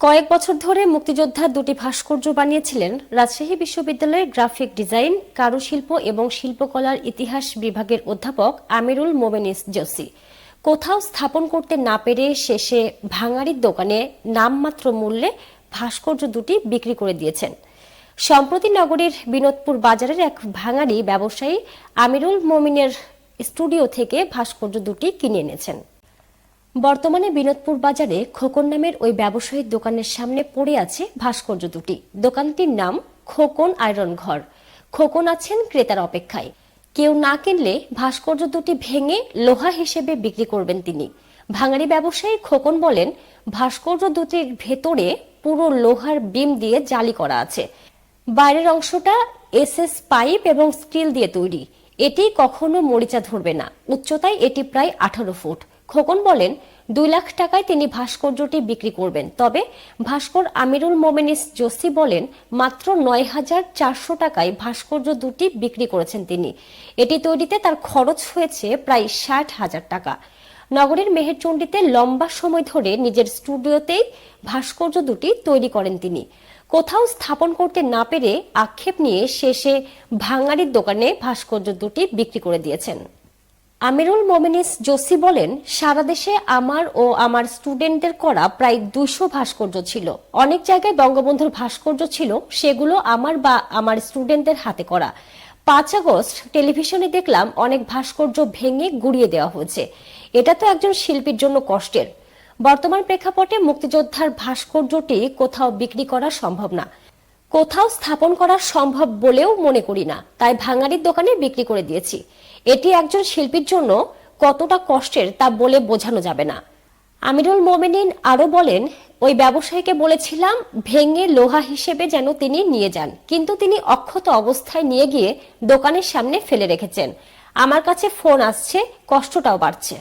কয়েক বছর ধরে মুক্তিযোদ্ধার দুটি ভাস্কর্য বানিয়েছিলেন রাজশাহী বিশ্ববিদ্যালয়ের গ্রাফিক ডিজাইন, কারুশিল্প এবং শিল্পকলার ইতিহাস বিভাগের অধ্যাপক আমিরুল মোমেনিস জসি কোথাও স্থাপন করতে না পেরে শেষে ভাঙাড়ির দোকানে নামমাত্র মূল্যে ভাস্কর্য দুটি বিক্রি করে দিয়েছেন। সম্প্রতি নগরীর বিনোদপুর বাজারের এক ভাঙাড়ি ব্যবসায়ী আমিরুল মোমিনের স্টুডিও থেকে ভাস্কর্য দুটি কিনে এনেছেন। বর্তমানে বিনোদপুর বাজারে খোকন নামের ওই ব্যবসায়ীর দোকানের সামনে পড়ে আছে ভাস্কর্য দুটি। দোকানটির নাম খোকন আয়রন ঘর। খোকন আছেন ক্রেতার অপেক্ষায়। কেউ না কিনলে ভাস্কর্য দুটি ভেঙে লোহা হিসেবে বিক্রি করবেন তিনি। ভাঙারি ব্যবসায়ী খোকন বলেন, ভাস্কর্য দুটির ভেতরে পুরো লোহার বিম দিয়ে জালি করা আছে। বাইরের অংশটা এসএস পাইপ এবং স্টিল দিয়ে তৈরি। এটি কখনো মরিচা ধরবে না। উচ্চতায় এটি প্রায় আঠারো ফুট। খোকন বলেন, দুই লাখ টাকায় তিনি ভাস্কর্যটি বিক্রি করবেন। তবে ভাস্কর আমিরুল মোমেনিস জসি বলেন, মাত্র নয় হাজার চারশো টাকায় ভাস্কর্য দুটি বিক্রি করেছেন তিনি। এটি তৈরিতে তার খরচ হয়েছে প্রায় ষাট হাজার টাকা। নগরের মেহেরচণ্ডীতে লম্বা সময় ধরে নিজের স্টুডিওতেই ভাস্কর্য দুটি তৈরি করেন তিনি। কোথাও স্থাপন করতে না পেরে আক্ষেপ নিয়ে শেষে ভাঙাড়ির দোকানে ভাস্কর্য দুটি বিক্রি করে দিয়েছেন। আমিরুল মোমিনিস জোসি বলেন, সারা দেশে আমার ও আমার স্টুডেন্টদের করা প্রায় দুইশো ভাস্কর্য ছিল। অনেক জায়গায় বঙ্গবন্ধুর ভাস্কর্য ছিল, সেগুলো আমার বা আমার স্টুডেন্টদের হাতে করা। পাঁচ আগস্ট টেলিভিশনে দেখলাম অনেক ভাস্কর্য ভেঙে গুড়িয়ে দেওয়া হয়েছে। এটা তো একজন শিল্পীর জন্য কষ্টের। বর্তমান প্রেক্ষাপটে মুক্তিযোদ্ধার ভাস্কর্যটি কোথাও বিক্রি করা সম্ভব না। কোথাও স্থাপন করা সম্ভব বলেও মনে করি না। তাই ভাঙাড়ির দোকানে বিক্রি করে দিয়েছি। এটি একজন শিল্পীর জন্য কতটা কষ্টের তা বলে বোঝানো যাবে না। আমিরুল মোমেনিন আরও বলেন, ওই ব্যবসায়ীকে বলেছিলাম, ভেঙে লোহা হিসেবে যেন তিনি নিয়ে যান। কিন্তু তিনি অক্ষত অবস্থায় নিয়ে গিয়ে দোকানের সামনে ফেলে রেখেছেন। আমার কাছে ফোন আসছে, কষ্টটাও বাড়ছে।